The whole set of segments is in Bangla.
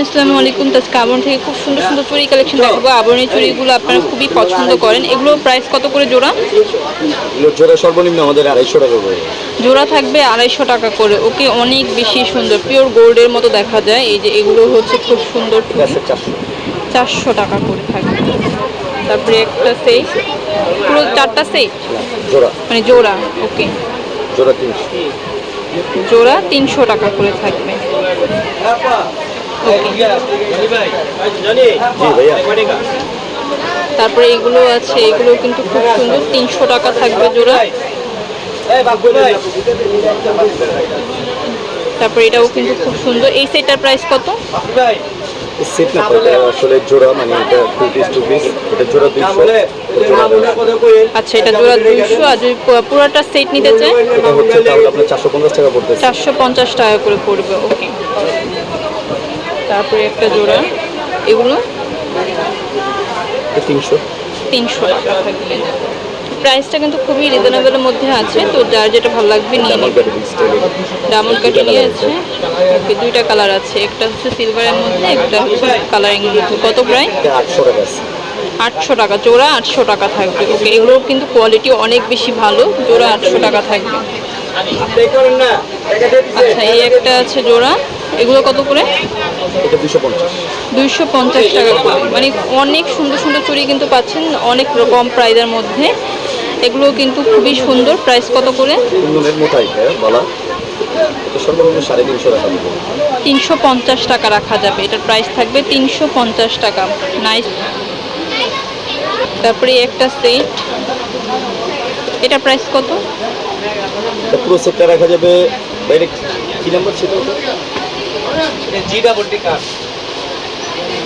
এভরিওয়ান আসসালামু আলাইকুম তো আজকে আবরণ থেকে খুব সুন্দর সুন্দর চুড়ি কালেকশন দেখাবো। আবরণের চুড়িগুলো আপনারা খুবই পছন্দ করেন। এগুলো প্রাইস কত করে জোড়া? জোড়া সর্বনিম্ন আমাদের আড়াইশো টাকা করে। জোড়া থাকবে আড়াইশো টাকা করে। ওকে অনেক বেশি সুন্দর। পিওর গোল্ডের মতো দেখা যায়। এই যে এগুলো হচ্ছে খুব সুন্দর চারশো। টাকা করে থাকবে। তারপরে একটা সেট পুরো চারটা সেট জোড়া। মানে জোড়া ওকে। জোড়া তিনশো। জোড়া তিনশো টাকা করে থাকবে। তারপরে এগুলো আছে এগুলো কিন্তু খুব সুন্দর তিনশো টাকা থাকবে জোড়া। তারপরে এটাও কিন্তু খুব সুন্দর। এই সেটটার প্রাইস কত? সেট না এটা আসলে জোড়া মানে এটা টু পিস টু পিস এটা জোড়া দুইশো। আচ্ছা এটা জোড়া দুইশো। আর যদি পুরোটা সেট নিতে চাই এটা হচ্ছে তাহলে আপনার চারশো পঞ্চাশ টাকা চারশো পঞ্চাশ টাকা করে পড়বে ওকে তারপরে একটা জোড়া এগুলো? তিনশো। তিনশো টাকা প্রাইসটা কিন্তু খুবই রিজনেবলের মধ্যে আছে তো যার যেটা ভালো লাগবে নিয়ে নেবে। কাছে স্টাইলে। আছে। ওকে দুইটা কালার আছে। একটা হচ্ছে সিলভারের মধ্যে একটা হচ্ছে কালারিং মধ্যে। কত প্রায় আটশো টাকা জোড়া আটশো টাকা থাকবে। ওকে এগুলোর কিন্তু কোয়ালিটি অনেক বেশি ভালো জোড়া আটশো টাকা থাকবে। আচ্ছা এই একটা আছে জোড়া। এগুলো কত করে? এটা দুইশো পঞ্চাশ। টাকা করে। মানে অনেক সুন্দর সুন্দর চুড়ি কিন্তু পাচ্ছেন অনেক কম প্রাইজের মধ্যে। এগুলো কিন্তু খুবই সুন্দর। প্রাইস কত করে? এটা এটা সাড়ে তিনশো পঞ্চাশ টাকা রাখা যাবে। এটার প্রাইস থাকবে তিনশো পঞ্চাশ টাকা। নাইস। তারপরে একটা সেট। এটার প্রাইস কত? এটা পুরো সেটটা রাখা যাবে। বাইরে কি নাম্বার ছিল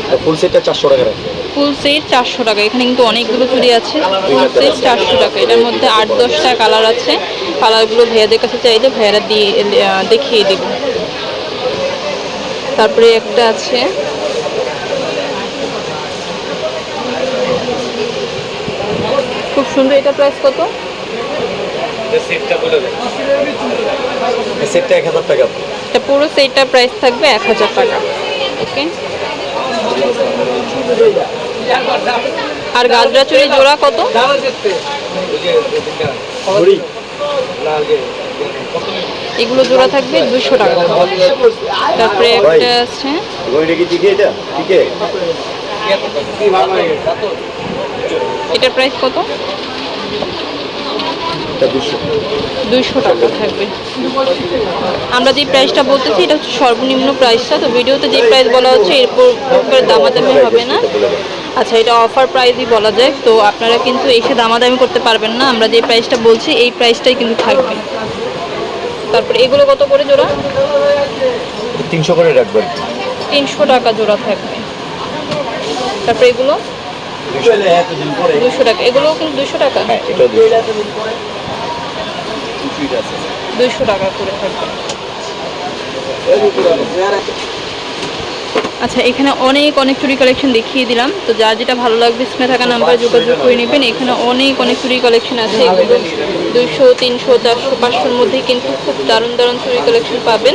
ওটা ফুল সেটটা চারশো টাকা রাখা ফুল সেট চারশো টাকা এখানে কিন্তু অনেকগুলো চুড়ি আছে। ফুল সেট চারশো টাকা এটার মধ্যে আট দশটা কালার আছে। কালারগুলো ভাইয়াদের কাছে চাইলে ভাইয়ারা দিয়ে দেখিয়ে দেব। তারপরে একটা আছে। খুব সুন্দর এটা প্রাইস কত? এই সেটটা এক হাজার টাকা। এটা পুরো সেটটার প্রাইস থাকবে এক হাজার টাকা। ওকে আর গাজরা চুড়ি জোড়া কত? এগুলো জোড়া থাকবে দুশো টাকা। তারপরে একটা আছে। ঘড়িটা কি টিকে এটা? টিকে? এটার প্রাইস কত? এটা দুশো। দুইশো টাকা থাকবে। আমরা যে প্রাইসটা বলতেছি এটা হচ্ছে সর্বনিম্ন প্রাইসটা তো ভিডিওতে যে প্রাইস বলা হচ্ছে এরপর দামাদামি হবে না। আচ্ছা এটা অফার প্রাইসই বলা যায় তো আপনারা কিন্তু এসে দামাদামি করতে পারবেন না। আমরা যে প্রাইসটা বলছি এই প্রাইসটাই কিন্তু থাকবে। তারপরে এগুলো কত করে জোড়া? তিনশো করে রাখবেন তিনশো টাকা জোড়া থাকবে। তারপরে এগুলো? দুশো টাকা। এগুলোও কিন্তু দুশো টাকা? হ্যাঁ দুইশো টাকা করে থাকবে আচ্ছা এখানে অনেক অনেক চুরি কালেকশন দেখিয়ে দিলাম তো যার যেটা ভালো লাগবে স্ক্রিনে থাকা নাম্বার যোগাযোগ করে নেবেন এখানে অনেক অনেক চুরি কালেকশন আছে এগুলো দুইশো তিনশো চারশো পাঁচশোর মধ্যে কিন্তু খুব দারুণ দারুণ চুরি কালেকশন পাবেন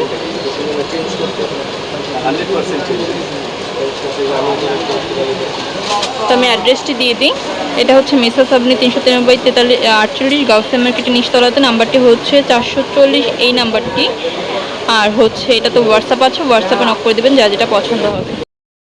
তো আমি অ্যাড্রেসটি দিয়ে দিই। এটা হচ্ছে মেসা সাবনি তিনশো তিরানব্বই তেতাল্লিশ আটচল্লিশ গাউসিয়া মার্কেটের নিচতলাতে। নাম্বারটি হচ্ছে চারশো চল্লিশ এই নাম্বারটি আর হচ্ছে এটা তো হোয়াটসঅ্যাপ আছে হোয়াটসঅ্যাপে নক করে দেবেন, যা যেটা পছন্দ হবে।